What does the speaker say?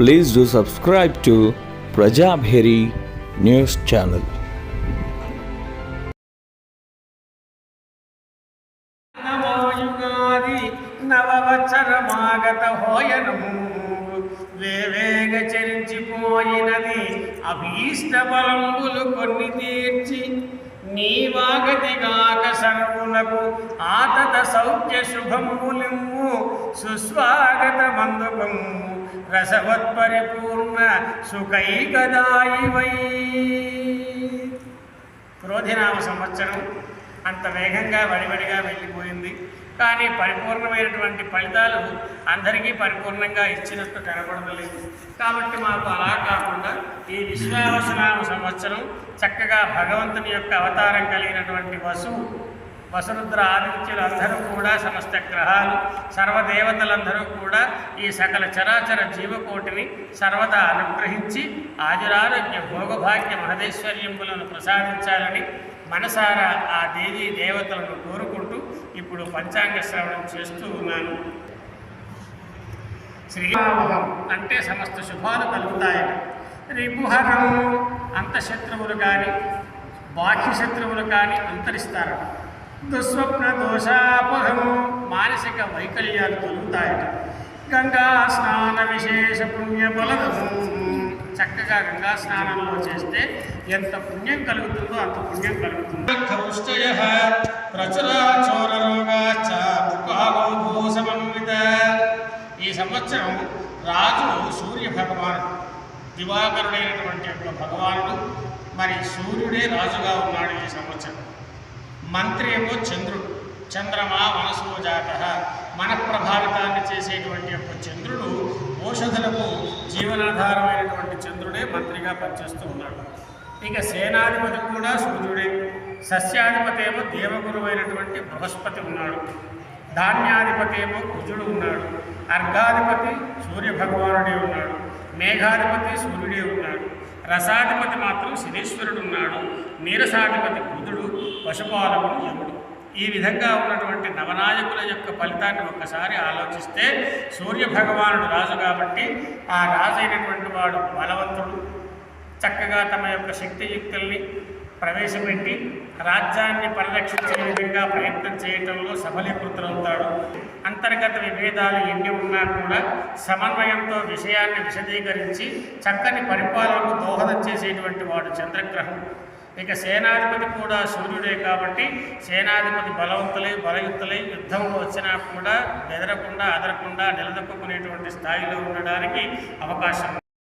Please do subscribe to Prajabheri news channel. నవవత్సరమాగత హోయనము వేవేగ చరించిపోయినది అభీష్ట బలంబులు కొన్ని తీర్చి. నీవాగతిగాక సర్వులకు ఆతత సౌఖ్య శుభములిమ్ము సుస్వాగత మందుకము రసవత్పరిపూర్ణ సుఖైకదాయివై. క్రోధినామ సంవత్సరం అంత వేగంగా వడివడిగా వెళ్ళిపోయింది. కానీ పరిపూర్ణమైనటువంటి ఫలితాలు అందరికీ పరిపూర్ణంగా ఇచ్చినట్టు కనబడలేదు కాబట్టి మాకు అలా కాకుండా ఈ విశ్వావసనామ సంవత్సరం చక్కగా భగవంతుని యొక్క అవతారం కలిగినటువంటి వసువు వసురుద్ర ఆదిత్యులందరూ కూడా సమస్త గ్రహాలు సర్వదేవతలందరూ కూడా ఈ సకల చరాచర జీవకోటిని సర్వదా అనుగ్రహించి ఆజురారోగ్య భోగభాగ్య మహదేశ్వర్యములను ప్రసాదించాలని మనసారా ఆ దేవీ దేవతలను కోరుకుంటూ ఇప్పుడు పంచాంగ శ్రవణం చేస్తూ ఉన్నాను. శ్రీరామహం అంటే సమస్త శుభాలు కలుగుతాయని. రిపుహరం అంతశత్రువులు కానీ బాహ్య శత్రువులు కానీ అంతరిస్తారు. దుస్వప్న దోషాపహం మానసిక వైకల్యాలు కలుగుతాయట గంగా స్నాన విశేష పుణ్య బలదము చక్కగా గంగా స్నానంలో చేస్తే ఎంత పుణ్యం కలుగుతుందో అంత పుణ్యం కలుగుతుంది. కౌష్టయ ప్రచురా సమన్విత ఈ సంవత్సరం రాజు సూర్య భగవానుడు దివాకరుడైనటువంటి యొక్క భగవానుడు మరి సూర్యుడే రాజుగా ఉన్నాడు ఈ సంవత్సరం. మంత్రి ఏమో చంద్రుడు చంద్రమా మనసోజాత మన ప్రభావితాన్ని చేసేటువంటి యొక్క చంద్రుడు ఔషధులకు జీవనాధారమైనటువంటి చంద్రుడే మంత్రిగా పనిచేస్తూ ఉన్నాడు. ఇక సేనాధిపతి కూడా సూర్యుడే. సస్యాధిపతి ఏమో దేవగురువైనటువంటి బృహస్పతి ఉన్నాడు. ధాన్యాధిపతి ఏమో కుజుడు ఉన్నాడు. అర్ఘాధిపతి సూర్య భగవానుడే ఉన్నాడు. మేఘాధిపతి సూర్యుడే ఉన్నాడు. రసాధిపతి మాత్రం శనీశ్వరుడు ఉన్నాడు. నీరసాధిపతి బుధుడు పశుపాలకుడు యముడు. ఈ విధంగా ఉన్నటువంటి నవనాయకుల యొక్క ఫలితాన్ని ఒక్కసారి ఆలోచిస్తే సూర్య భగవానుడు రాజు కాబట్టి ఆ రాజు అయినటువంటి వాడు బలవంతుడు. చక్కగా తమ యొక్క శక్తియుక్తుల్ని ప్రవేశపెట్టి రాజ్యాన్ని పరిరక్షించే విధంగా ప్రయత్నం చేయటంలో సఫలీకృతులవుతాడు. అంతర్గత విభేదాలు ఎన్ని ఉన్నా కూడా సమన్వయంతో విషయాన్ని విశదీకరించి చక్కని పరిపాలనకు దోహదం చేసేటువంటి వాడు చంద్రగ్రహం. ఇక సేనాధిపతి కూడా సూర్యుడే కాబట్టి సేనాధిపతి బలవంతులై బలయుక్తులై యుద్ధంలో వచ్చినా కూడా బెదరకుండా అదరకుండా నిలదొక్కునేటువంటి స్థాయిలో ఉండడానికి అవకాశం